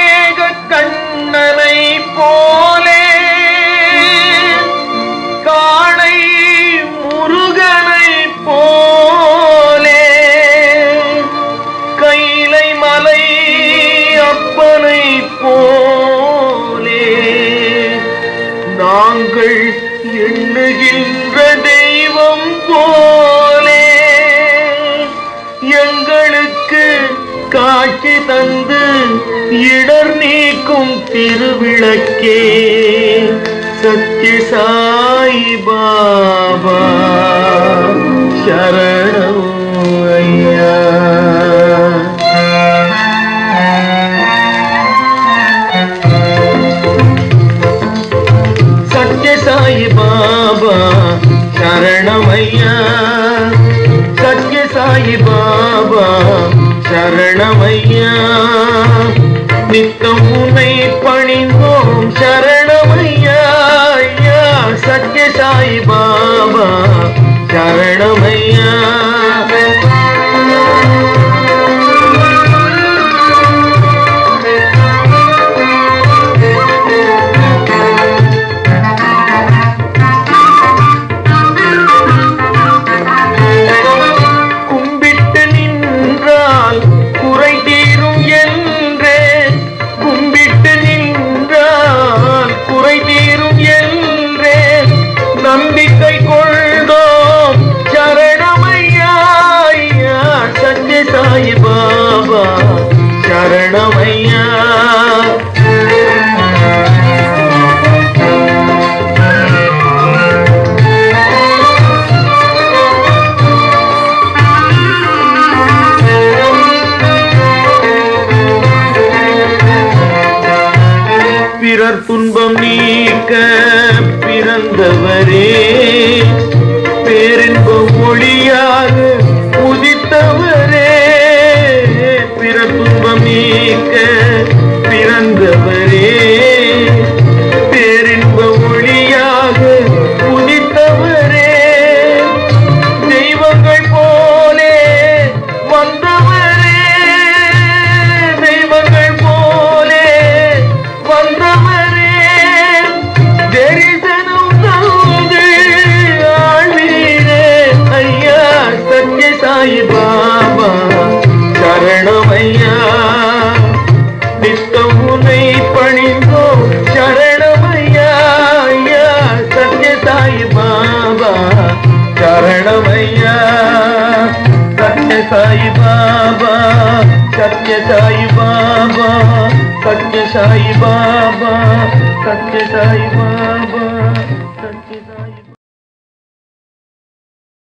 மேக கண்ணனை போலே காணை முருகனை போலே கைலை மலை அப்பனை போலே நாங்கள் எண்ணுகின்ற தெய்வம் போலே காட்சி தந்து இடர் நீக்கும் திருவிளக்கே. சத்ய சாய் பாபா சரணம் ஐயா. சத்ய சாய் பாபா சரணம் ஐயா. சத்ய சாய் பாபா శరణమయ్యా. నిత్తము சரணமையா? பிறர் துன்பம் நீக்க பிறந்தவரே பேரின்ப ஒளியாக சத்ய சாய் பாபா சத்ய சாய் பாபா சத்ய சாய் பாபா சத்ய சாய் பாபா சத்ய